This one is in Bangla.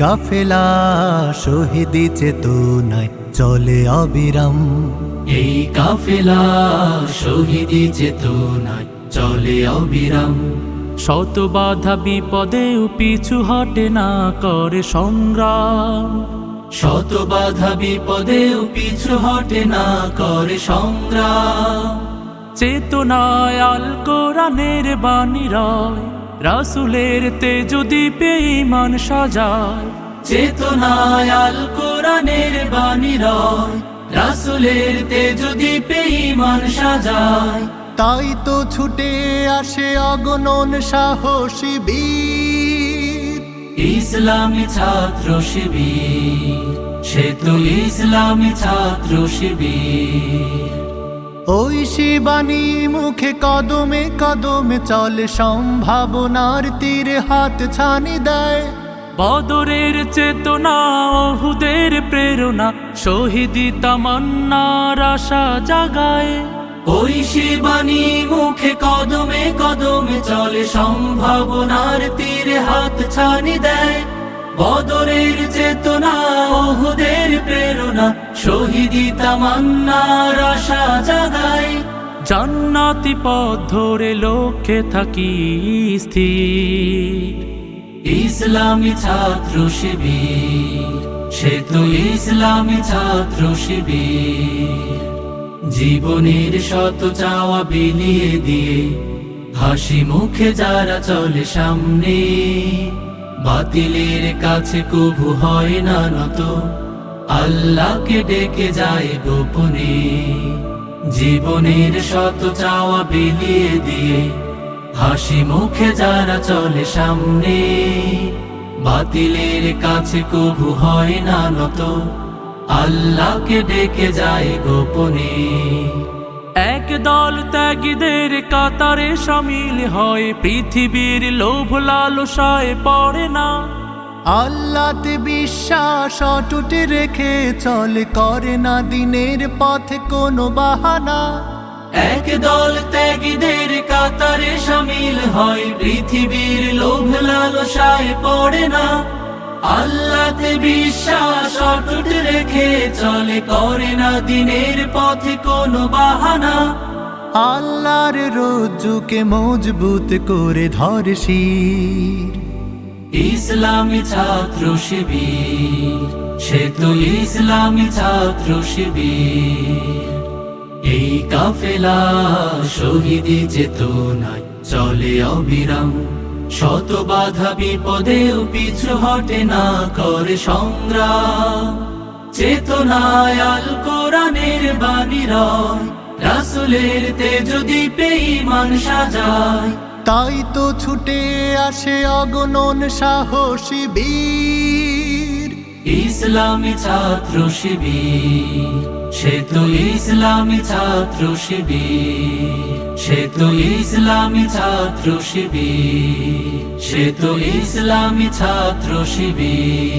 কাফেলা শহীদি চেতনায় চলে অবিরাম। এই কাফেলা শহীদি চেতনায় চলে অবিরাম। শত বাধা বিপদেও পিছু হটে না করে সংগ্রাম। শত বাধা বিপদেও পিছু হটে না করে সংগ্রাম। চেতনায় আল কোরআনের বাণী রয় রাসুলের তেজ দ্বীপে ইমান সাজায়। চেতনায় আল কোরআনের বাণী রয়। রাসুলের তেজ দ্বীপে ইমান সাজায়। তাই তো ছুটে আসে অগণন সাহসী বীর। ইসলামী ছাত্র শিবির সে তো ইসলামী ছাত্র শিবির। ওই শিবানী মুখে কদমে কদমে চলে সম্ভাবনার তীরে হাত ছানি দেয়। বদরের চেতনা ওহুদের প্রেরণা শহীদি তামান্নার আশা জাগায়। ওই শিবানী মুখে কদমে কদমে চলে সম্ভাবনার তীরে হাত ছানি দেয়। বদরের চেতনা, ওহুদের প্রেরণা শহীদি তামান্নার আশা জাগায় জান্নাতি পথ ধরে লক্ষ্যে থাকি স্থির। ইসলামী ছাত্র শিবির, সে তো ইসলামী ছাত্র শিবির। জীবনের শত চাওয়া বিলিয়ে দিয়ে, হাসি মুখে যারা চলে সামনে। বাতিলের কাছে কবু হয় না নত। আল্লাহকে ডেকে যায় গোপনে। জীবনের শত চাওয়া বিলিয়ে দিয়ে হাসি মুখে যারা চলে সামনে। বাতিলের কাছে কবু হয় না নত। আল্লাহকে ডেকে যায় গোপনে। এক দল ত্যাগীদের কাতারে সামিল হয় পৃথিবীর লোভ লালসায় পড়ে না। আল্লাতে বিশ্বাস অটুট রেখে চলে করে না দিনের পথে কোনো বাহানা। এক দল ত্যাগীদের কাতারে সামিল হয় পৃথিবীর লোভ লালসায় পড়ে না। আল্লাতে বিশ্বাস অটুট রেখে চলে করে না দিনের পথে কোনো বাহানা। আল্লাহর রজ্জুকে মজবুত করে ধরে শির। ইসলামী ছাত্র শিবির সে তো ইসলামী ছাত্র শিবির। এই কাফেলা শহীদি চেতনায় চলে অবিরাম। শত বাধা বিপদেও পিছু হটে না করে সংগ্রাম। চেতনায় আল কোরআনের বাণী রয়, রাসুলের তেজ দ্বীপে ইমান সাজায়। তাই তো ছুটে আসে অগণন সাহসী বীর। ইসলামী ছাত্র শিবির, সে তো ইসলামী ছাত্র শিবির, সে তো ইসলামী ছাত্র শিবির, সে তো ইসলামী ছাত্র শিবির।